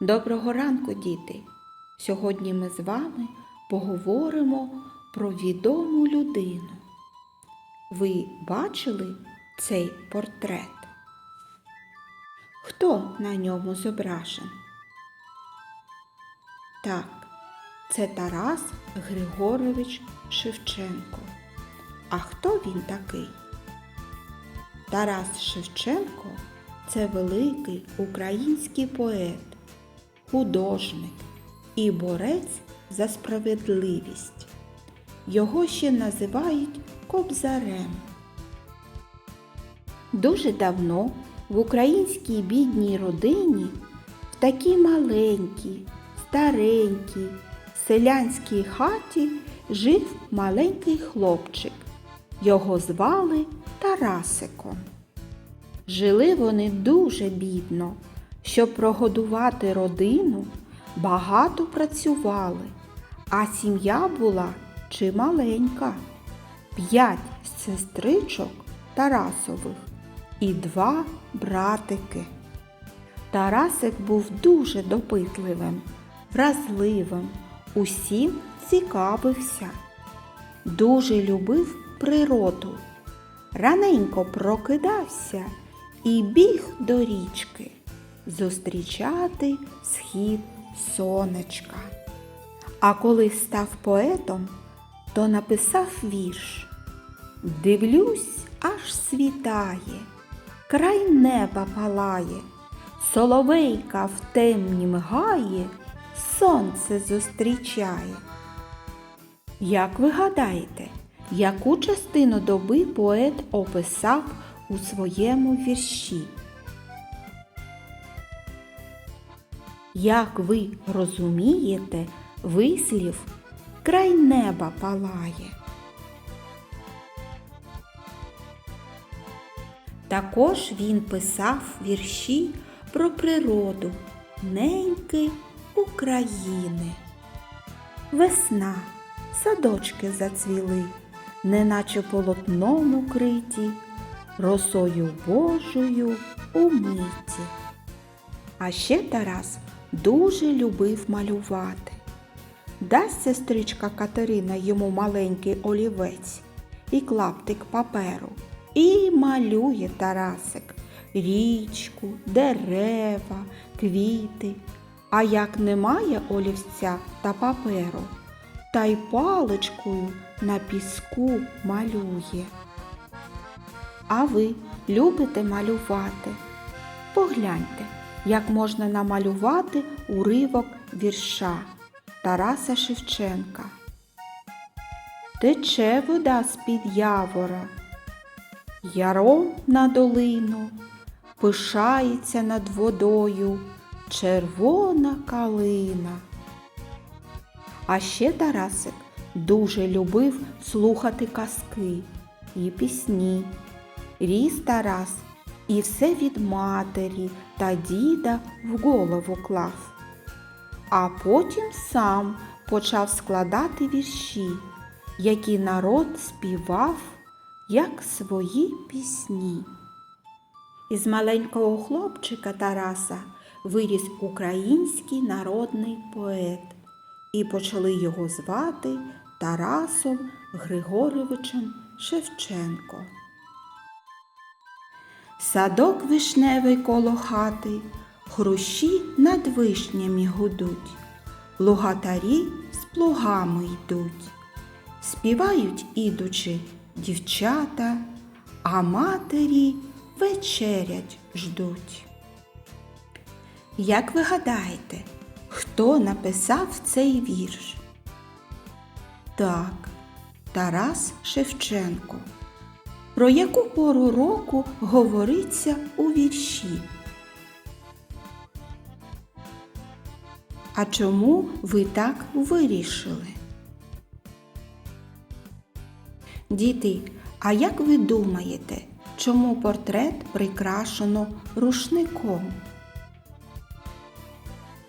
Доброго ранку, діти! Сьогодні ми з вами поговоримо про відому людину. Ви бачили цей портрет? Хто на ньому зображен? Так, це Тарас Григорович Шевченко. А хто він такий? Тарас Шевченко це великий український поет, художник і борець за справедливість. Його ще називають Кобзарем. Дуже давно в українській бідній родині в такій маленькій, старенькій, селянській хаті жив маленький хлопчик. Його звали Тарасиком. Жили вони дуже бідно. Щоб прогодувати родину, багато працювали, а сім'я була чималенька. П'ять сестричок Тарасових і два братики. Тарасик був дуже допитливим, вразливим, усім цікавився. Дуже любив природу. Раненько прокидався і біг до річки зустрічати схід сонечка. А коли став поетом, то написав вірш. Дивлюсь, аж світає, край неба палає, соловейка в темні мгає, сонце зустрічає. Як ви гадаєте, яку частину доби поет описав у своєму вірші? Як ви розумієте, вислів край неба палає. Також він писав вірші про природу неньки України. Весна, садочки зацвіли, неначе полотном укриті, росою Божою умиті. А ще Тарас дуже любив малювати. Дасть сестричка Катерина йому маленький олівець і клаптик паперу. І малює Тарасик річку, дерева, квіти. А як немає олівця та паперу, та й паличкою на піску малює. А ви любите малювати? Погляньте, як можна намалювати уривок вірша Тараса Шевченка. Тече вода з-під явора, яром на долину, пишається над водою червона калина. А ще Тарасик дуже любив слухати казки і пісні. Ріс Тарас і все від матері та діда в голову клав. А потім сам почав складати вірші, які народ співав, як свої пісні. Із маленького хлопчика Тараса виріс український народний поет, і почали його звати Тарасом Григоровичем Шевченко. Садок вишневий коло хати, хрущі над вишнями гудуть, лугатарі з плугами йдуть, співають ідучи дівчата, а матері вечерять ждуть. Як ви гадаєте, хто написав цей вірш? Так, Тарас Шевченко. Про яку пору року говориться у вірші? А чому ви так вирішили? Діти, а як ви думаєте, чому портрет прикрашено рушником?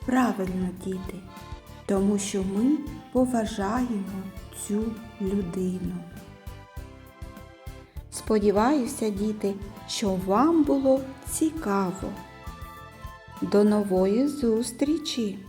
Правильно, діти, тому що ми поважаємо цю людину. Сподіваюся, діти, що вам було цікаво. До нової зустрічі!